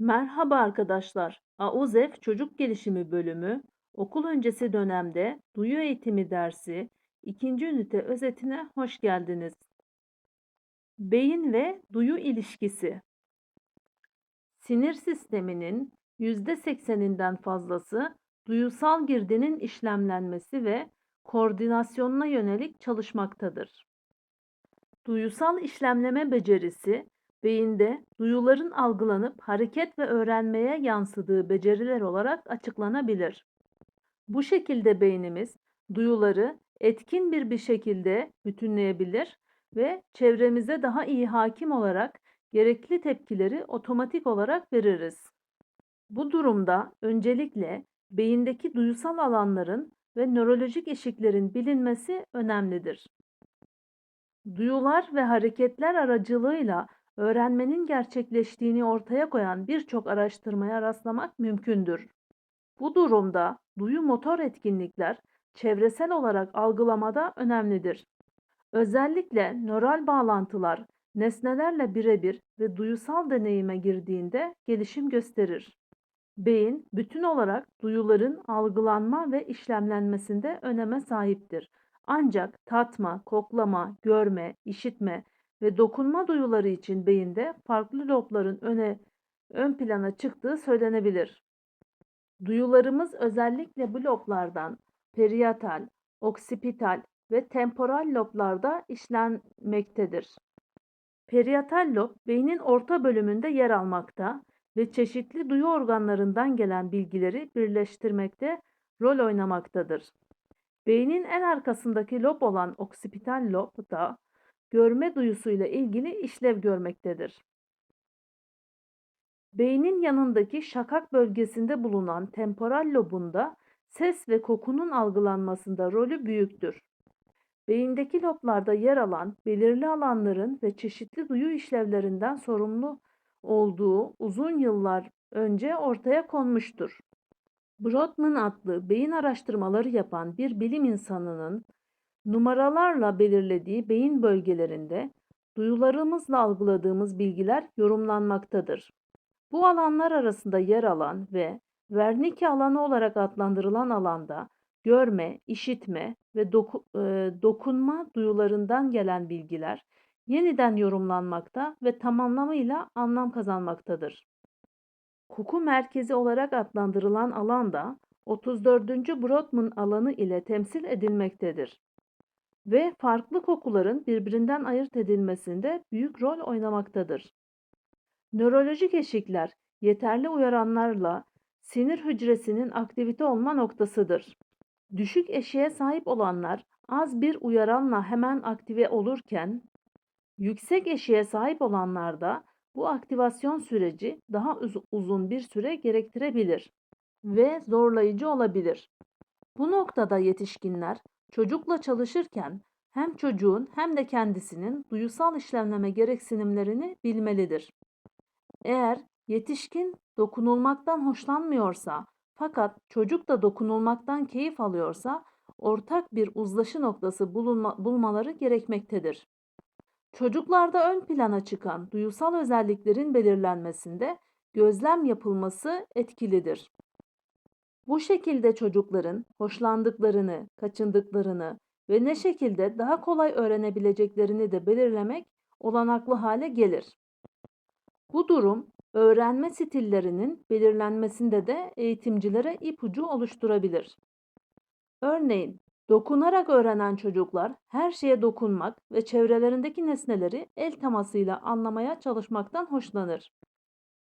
Merhaba arkadaşlar. AUZEF Çocuk Gelişimi Bölümü okul öncesi dönemde duyu eğitimi dersi ikinci ünite özetine hoş geldiniz. Beyin ve duyu ilişkisi. Sinir sisteminin %80'inden fazlası duyusal girdinin işlemlenmesi ve koordinasyonuna yönelik çalışmaktadır. Duyusal işlemleme becerisi, beyinde duyuların algılanıp hareket ve öğrenmeye yansıdığı beceriler olarak açıklanabilir. Bu şekilde beynimiz duyuları etkin bir bir şekilde bütünleyebilir ve çevremize daha iyi hakim olarak gerekli tepkileri otomatik olarak veririz. Bu durumda öncelikle beyindeki duyusal alanların ve nörolojik eşiklerin bilinmesi önemlidir. Duyular ve hareketler aracılığıyla öğrenmenin gerçekleştiğini ortaya koyan birçok araştırmaya rastlamak mümkündür. Bu durumda duyu motor etkinlikler çevresel olarak algılamada önemlidir. Özellikle nöral bağlantılar nesnelerle birebir ve duyusal deneyime girdiğinde gelişim gösterir. Beyin bütün olarak duyuların algılanma ve işlemlenmesinde öneme sahiptir. Ancak tatma, koklama, görme, işitme ve dokunma duyuları için beyinde farklı lobların öne ön plana çıktığı söylenebilir. Duyularımız özellikle bu loblardan parietal, oksipital ve temporal loblarda işlenmektedir. Parietal lob beynin orta bölümünde yer almakta ve çeşitli duyu organlarından gelen bilgileri birleştirmekte rol oynamaktadır. Beynin en arkasındaki lob olan oksipital lob da görme duyusuyla ilgili işlev görmektedir. Beynin yanındaki şakak bölgesinde bulunan temporal lobunda ses ve kokunun algılanmasında rolü büyüktür. Beyindeki loblarda yer alan belirli alanların ve çeşitli duyu işlevlerinden sorumlu olduğu uzun yıllar önce ortaya konmuştur. Brodmann adlı beyin araştırmaları yapan bir bilim insanının numaralarla belirlediği beyin bölgelerinde duyularımızla algıladığımız bilgiler yorumlanmaktadır. Bu alanlar arasında yer alan ve Wernicke alanı olarak adlandırılan alanda görme, işitme ve doku, e, dokunma duyularından gelen bilgiler yeniden yorumlanmakta ve tamamlamıyla anlam kazanmaktadır. Koku merkezi olarak adlandırılan alan da 34. Brodmann alanı ile temsil edilmektedir ve farklı kokuların birbirinden ayırt edilmesinde büyük rol oynamaktadır. Nörolojik eşikler yeterli uyaranlarla sinir hücresinin aktivite olma noktasıdır. Düşük eşiğe sahip olanlar az bir uyaranla hemen aktive olurken, yüksek eşiğe sahip olanlarda bu aktivasyon süreci daha uz- uzun bir süre gerektirebilir ve zorlayıcı olabilir. Bu noktada yetişkinler çocukla çalışırken hem çocuğun hem de kendisinin duyusal işlemleme gereksinimlerini bilmelidir. Eğer yetişkin dokunulmaktan hoşlanmıyorsa fakat çocuk da dokunulmaktan keyif alıyorsa ortak bir uzlaşı noktası bulunma, bulmaları gerekmektedir. Çocuklarda ön plana çıkan duyusal özelliklerin belirlenmesinde gözlem yapılması etkilidir. Bu şekilde çocukların hoşlandıklarını, kaçındıklarını ve ne şekilde daha kolay öğrenebileceklerini de belirlemek olanaklı hale gelir. Bu durum öğrenme stillerinin belirlenmesinde de eğitimcilere ipucu oluşturabilir. Örneğin dokunarak öğrenen çocuklar her şeye dokunmak ve çevrelerindeki nesneleri el temasıyla anlamaya çalışmaktan hoşlanır.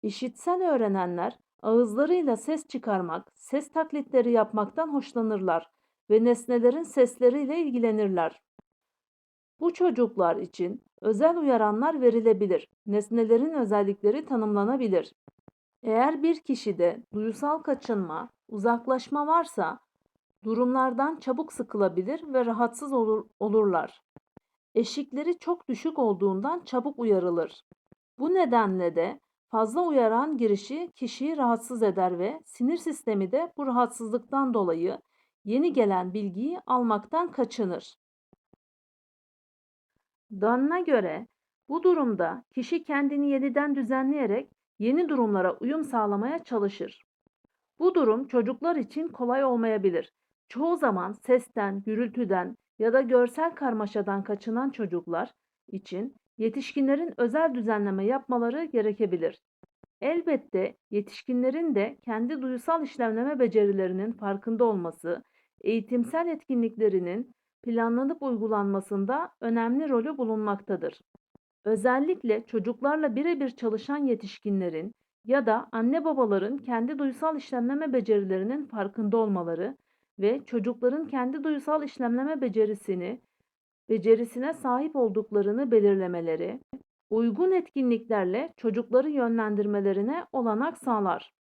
İşitsel öğrenenler ağızlarıyla ses çıkarmak, ses taklitleri yapmaktan hoşlanırlar ve nesnelerin sesleriyle ilgilenirler. Bu çocuklar için özel uyaranlar verilebilir. Nesnelerin özellikleri tanımlanabilir. Eğer bir kişide duyusal kaçınma, uzaklaşma varsa durumlardan çabuk sıkılabilir ve rahatsız olur, olurlar. Eşikleri çok düşük olduğundan çabuk uyarılır. Bu nedenle de fazla uyaran girişi kişiyi rahatsız eder ve sinir sistemi de bu rahatsızlıktan dolayı yeni gelen bilgiyi almaktan kaçınır. Dunn'a göre bu durumda kişi kendini yeniden düzenleyerek yeni durumlara uyum sağlamaya çalışır. Bu durum çocuklar için kolay olmayabilir. Çoğu zaman sesten, gürültüden ya da görsel karmaşadan kaçınan çocuklar için yetişkinlerin özel düzenleme yapmaları gerekebilir. Elbette yetişkinlerin de kendi duysal işlemleme becerilerinin farkında olması, eğitimsel etkinliklerinin planlanıp uygulanmasında önemli rolü bulunmaktadır. Özellikle çocuklarla birebir çalışan yetişkinlerin ya da anne babaların kendi duysal işlemleme becerilerinin farkında olmaları ve çocukların kendi duysal işlemleme becerisini becerisine sahip olduklarını belirlemeleri, uygun etkinliklerle çocukları yönlendirmelerine olanak sağlar.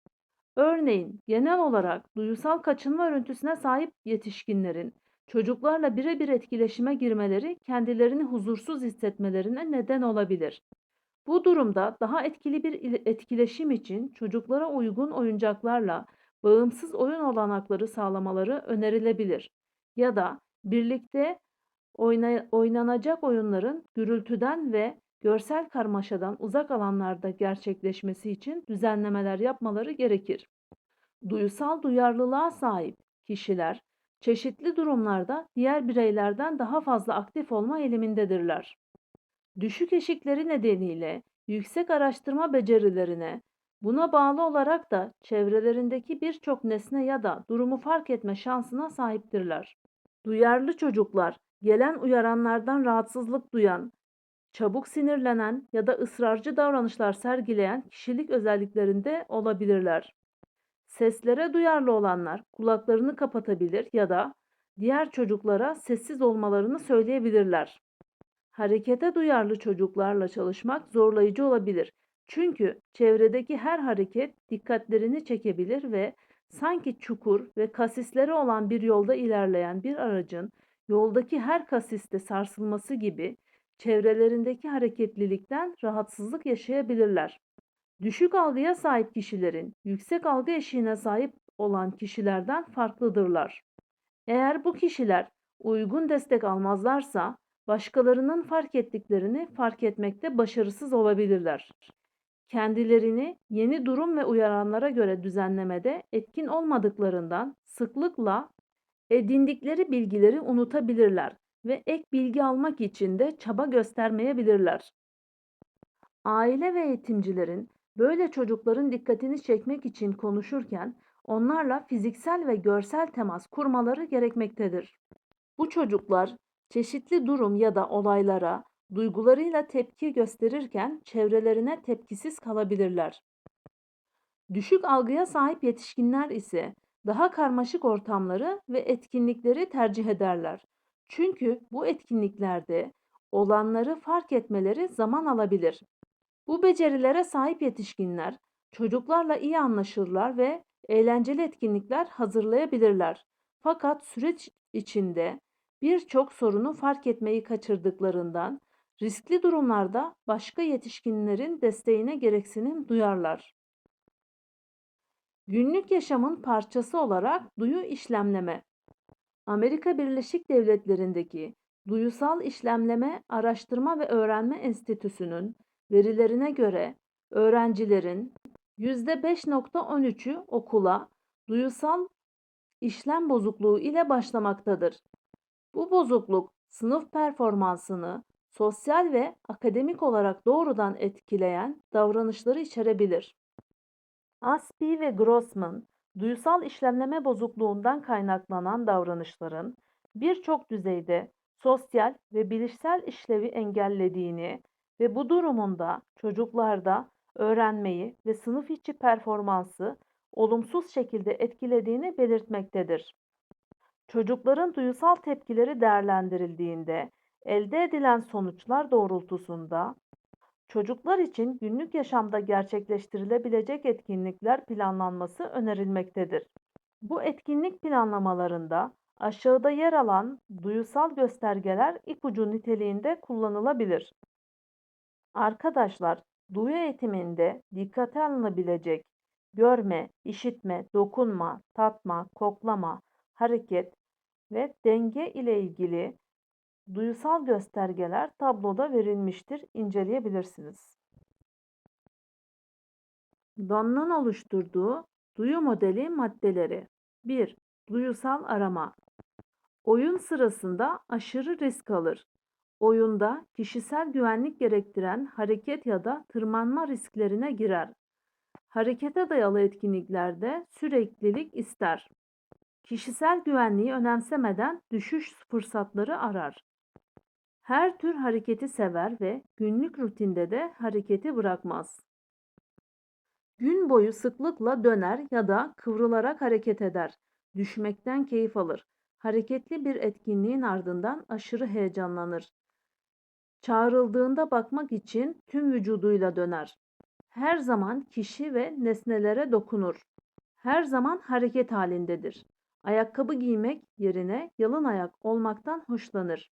Örneğin genel olarak duysal kaçınma örüntüsüne sahip yetişkinlerin çocuklarla birebir etkileşime girmeleri kendilerini huzursuz hissetmelerine neden olabilir. Bu durumda daha etkili bir il- etkileşim için çocuklara uygun oyuncaklarla bağımsız oyun olanakları sağlamaları önerilebilir. Ya da birlikte oyna- oynanacak oyunların gürültüden ve görsel karmaşadan uzak alanlarda gerçekleşmesi için düzenlemeler yapmaları gerekir. Duysal duyarlılığa sahip kişiler çeşitli durumlarda diğer bireylerden daha fazla aktif olma eğilimindedirler. Düşük eşikleri nedeniyle yüksek araştırma becerilerine, buna bağlı olarak da çevrelerindeki birçok nesne ya da durumu fark etme şansına sahiptirler. Duyarlı çocuklar gelen uyaranlardan rahatsızlık duyan, çabuk sinirlenen ya da ısrarcı davranışlar sergileyen kişilik özelliklerinde olabilirler. Seslere duyarlı olanlar kulaklarını kapatabilir ya da diğer çocuklara sessiz olmalarını söyleyebilirler. Harekete duyarlı çocuklarla çalışmak zorlayıcı olabilir. Çünkü çevredeki her hareket dikkatlerini çekebilir ve sanki çukur ve kasisleri olan bir yolda ilerleyen bir aracın yoldaki her kasiste sarsılması gibi çevrelerindeki hareketlilikten rahatsızlık yaşayabilirler. Düşük algıya sahip kişilerin yüksek algı eşiğine sahip olan kişilerden farklıdırlar. Eğer bu kişiler uygun destek almazlarsa başkalarının fark ettiklerini fark etmekte başarısız olabilirler. Kendilerini yeni durum ve uyaranlara göre düzenlemede etkin olmadıklarından sıklıkla edindikleri bilgileri unutabilirler ve ek bilgi almak için de çaba göstermeyebilirler. Aile ve eğitimcilerin böyle çocukların dikkatini çekmek için konuşurken onlarla fiziksel ve görsel temas kurmaları gerekmektedir. Bu çocuklar çeşitli durum ya da olaylara duygularıyla tepki gösterirken çevrelerine tepkisiz kalabilirler. Düşük algıya sahip yetişkinler ise daha karmaşık ortamları ve etkinlikleri tercih ederler. Çünkü bu etkinliklerde olanları fark etmeleri zaman alabilir. Bu becerilere sahip yetişkinler çocuklarla iyi anlaşırlar ve eğlenceli etkinlikler hazırlayabilirler. Fakat süreç içinde birçok sorunu fark etmeyi kaçırdıklarından riskli durumlarda başka yetişkinlerin desteğine gereksinim duyarlar. Günlük yaşamın parçası olarak duyu işlemleme. Amerika Birleşik Devletleri'ndeki Duyusal İşlemleme Araştırma ve Öğrenme Enstitüsü'nün verilerine göre öğrencilerin %5.13'ü okula duyusal işlem bozukluğu ile başlamaktadır. Bu bozukluk sınıf performansını sosyal ve akademik olarak doğrudan etkileyen davranışları içerebilir. Aspie ve Grossman, duysal işlemleme bozukluğundan kaynaklanan davranışların birçok düzeyde sosyal ve bilişsel işlevi engellediğini ve bu durumunda çocuklarda öğrenmeyi ve sınıf içi performansı olumsuz şekilde etkilediğini belirtmektedir. Çocukların duysal tepkileri değerlendirildiğinde elde edilen sonuçlar doğrultusunda çocuklar için günlük yaşamda gerçekleştirilebilecek etkinlikler planlanması önerilmektedir. Bu etkinlik planlamalarında aşağıda yer alan duyusal göstergeler ipucu niteliğinde kullanılabilir. Arkadaşlar, duyu eğitiminde dikkate alınabilecek görme, işitme, dokunma, tatma, koklama, hareket ve denge ile ilgili duyusal göstergeler tabloda verilmiştir. İnceleyebilirsiniz. Don'un oluşturduğu duyu modeli maddeleri 1. Duyusal arama Oyun sırasında aşırı risk alır. Oyunda kişisel güvenlik gerektiren hareket ya da tırmanma risklerine girer. Harekete dayalı etkinliklerde süreklilik ister. Kişisel güvenliği önemsemeden düşüş fırsatları arar. Her tür hareketi sever ve günlük rutinde de hareketi bırakmaz. Gün boyu sıklıkla döner ya da kıvrılarak hareket eder. Düşmekten keyif alır. Hareketli bir etkinliğin ardından aşırı heyecanlanır. Çağrıldığında bakmak için tüm vücuduyla döner. Her zaman kişi ve nesnelere dokunur. Her zaman hareket halindedir. Ayakkabı giymek yerine yalın ayak olmaktan hoşlanır.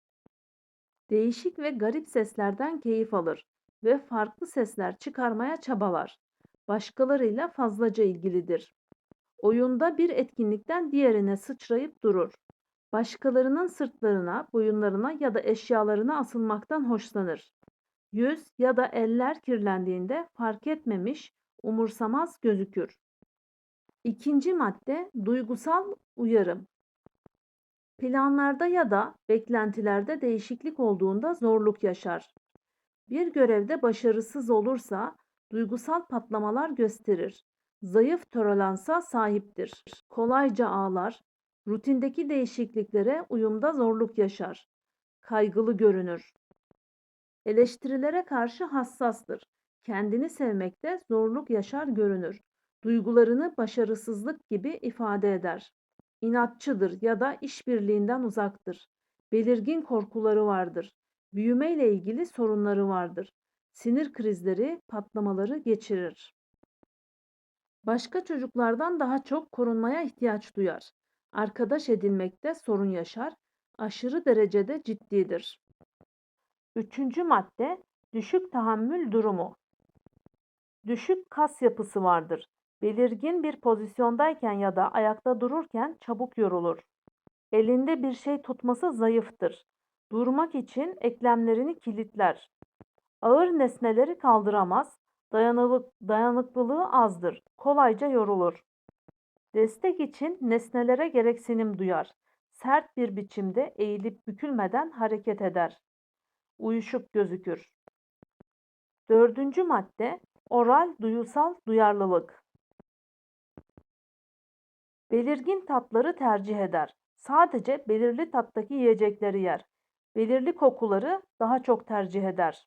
Değişik ve garip seslerden keyif alır ve farklı sesler çıkarmaya çabalar. Başkalarıyla fazlaca ilgilidir. Oyunda bir etkinlikten diğerine sıçrayıp durur. Başkalarının sırtlarına, boyunlarına ya da eşyalarına asılmaktan hoşlanır. Yüz ya da eller kirlendiğinde fark etmemiş, umursamaz gözükür. İkinci madde duygusal uyarım. Planlarda ya da beklentilerde değişiklik olduğunda zorluk yaşar. Bir görevde başarısız olursa duygusal patlamalar gösterir. Zayıf toleransa sahiptir. Kolayca ağlar, rutindeki değişikliklere uyumda zorluk yaşar. Kaygılı görünür. Eleştirilere karşı hassastır. Kendini sevmekte zorluk yaşar görünür. Duygularını başarısızlık gibi ifade eder. İnatçıdır ya da işbirliğinden uzaktır. Belirgin korkuları vardır. Büyümeyle ilgili sorunları vardır. Sinir krizleri, patlamaları geçirir. Başka çocuklardan daha çok korunmaya ihtiyaç duyar. Arkadaş edinmekte sorun yaşar. Aşırı derecede ciddidir. Üçüncü madde düşük tahammül durumu. Düşük kas yapısı vardır. Belirgin bir pozisyondayken ya da ayakta dururken çabuk yorulur. Elinde bir şey tutması zayıftır. Durmak için eklemlerini kilitler. Ağır nesneleri kaldıramaz. Dayanıklı, dayanıklılığı azdır. Kolayca yorulur. Destek için nesnelere gereksinim duyar. Sert bir biçimde eğilip bükülmeden hareket eder. Uyuşuk gözükür. Dördüncü madde oral duyusal duyarlılık. Belirgin tatları tercih eder. Sadece belirli tattaki yiyecekleri yer. Belirli kokuları daha çok tercih eder.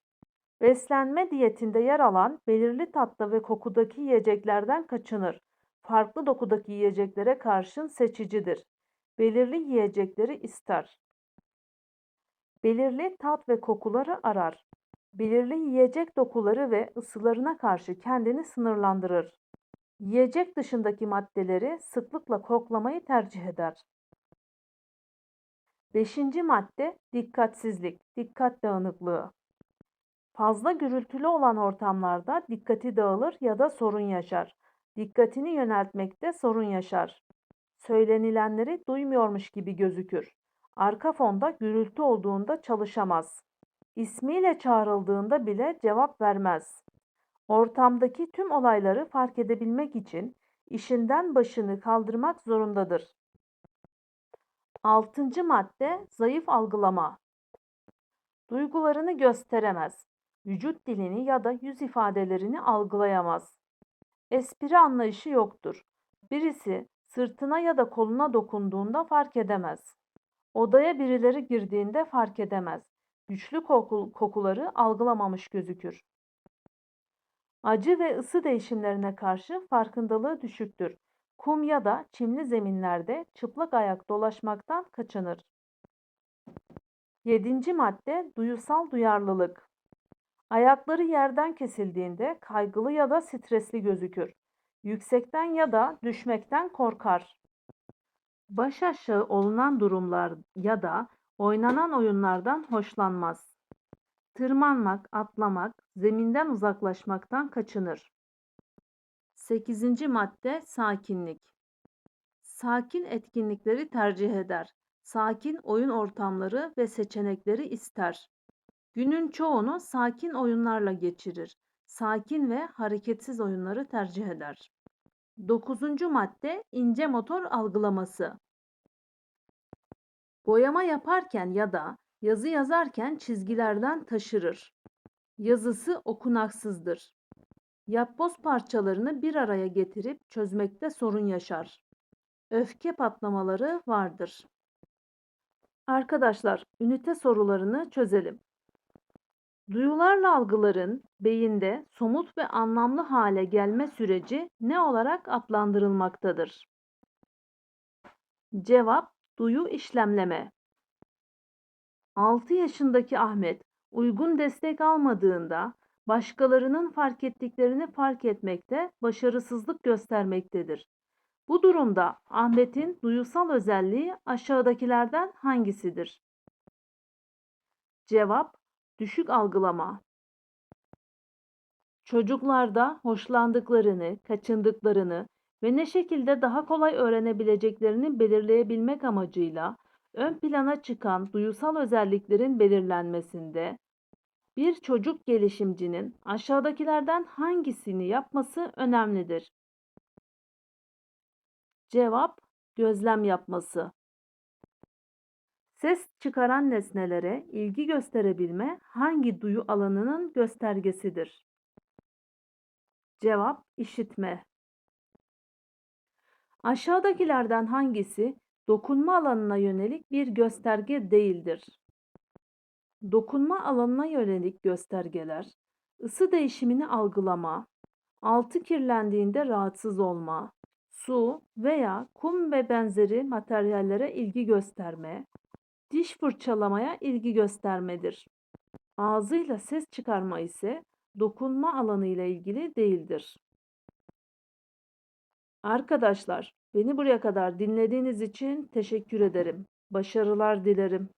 Beslenme diyetinde yer alan belirli tatta ve kokudaki yiyeceklerden kaçınır. Farklı dokudaki yiyeceklere karşın seçicidir. Belirli yiyecekleri ister. Belirli tat ve kokuları arar. Belirli yiyecek dokuları ve ısılarına karşı kendini sınırlandırır. Yiyecek dışındaki maddeleri sıklıkla koklamayı tercih eder. Beşinci madde dikkatsizlik, dikkat dağınıklığı. Fazla gürültülü olan ortamlarda dikkati dağılır ya da sorun yaşar. Dikkatini yöneltmekte sorun yaşar. Söylenilenleri duymuyormuş gibi gözükür. Arka fonda gürültü olduğunda çalışamaz. İsmiyle çağrıldığında bile cevap vermez. Ortamdaki tüm olayları fark edebilmek için işinden başını kaldırmak zorundadır. Altıncı madde zayıf algılama. Duygularını gösteremez. Vücut dilini ya da yüz ifadelerini algılayamaz. Espri anlayışı yoktur. Birisi sırtına ya da koluna dokunduğunda fark edemez. Odaya birileri girdiğinde fark edemez. Güçlü koku, kokuları algılamamış gözükür. Acı ve ısı değişimlerine karşı farkındalığı düşüktür. Kum ya da çimli zeminlerde çıplak ayak dolaşmaktan kaçınır. Yedinci madde duyusal duyarlılık. Ayakları yerden kesildiğinde kaygılı ya da stresli gözükür. Yüksekten ya da düşmekten korkar. Baş aşağı olunan durumlar ya da oynanan oyunlardan hoşlanmaz. Tırmanmak, atlamak, zeminden uzaklaşmaktan kaçınır. 8. madde sakinlik. Sakin etkinlikleri tercih eder. Sakin oyun ortamları ve seçenekleri ister. Günün çoğunu sakin oyunlarla geçirir. sakin ve hareketsiz oyunları tercih eder. Dokuzuncu madde ince motor algılaması. Boyama yaparken ya da yazı yazarken çizgilerden taşırır. Yazısı okunaksızdır. Yapboz parçalarını bir araya getirip çözmekte sorun yaşar. Öfke patlamaları vardır. Arkadaşlar, ünite sorularını çözelim. Duyularla algıların beyinde somut ve anlamlı hale gelme süreci ne olarak adlandırılmaktadır? Cevap duyu işlemleme. 6 yaşındaki Ahmet uygun destek almadığında başkalarının fark ettiklerini fark etmekte başarısızlık göstermektedir. Bu durumda Ahmet'in duyusal özelliği aşağıdakilerden hangisidir? Cevap düşük algılama. Çocuklarda hoşlandıklarını, kaçındıklarını ve ne şekilde daha kolay öğrenebileceklerini belirleyebilmek amacıyla ön plana çıkan duyusal özelliklerin belirlenmesinde bir çocuk gelişimcinin aşağıdakilerden hangisini yapması önemlidir? Cevap gözlem yapması. Ses çıkaran nesnelere ilgi gösterebilme hangi duyu alanının göstergesidir? Cevap işitme. Aşağıdakilerden hangisi dokunma alanına yönelik bir gösterge değildir? Dokunma alanına yönelik göstergeler, ısı değişimini algılama, altı kirlendiğinde rahatsız olma, su veya kum ve benzeri materyallere ilgi gösterme, diş fırçalamaya ilgi göstermedir. Ağzıyla ses çıkarma ise dokunma alanı ile ilgili değildir. Arkadaşlar, beni buraya kadar dinlediğiniz için teşekkür ederim. Başarılar dilerim.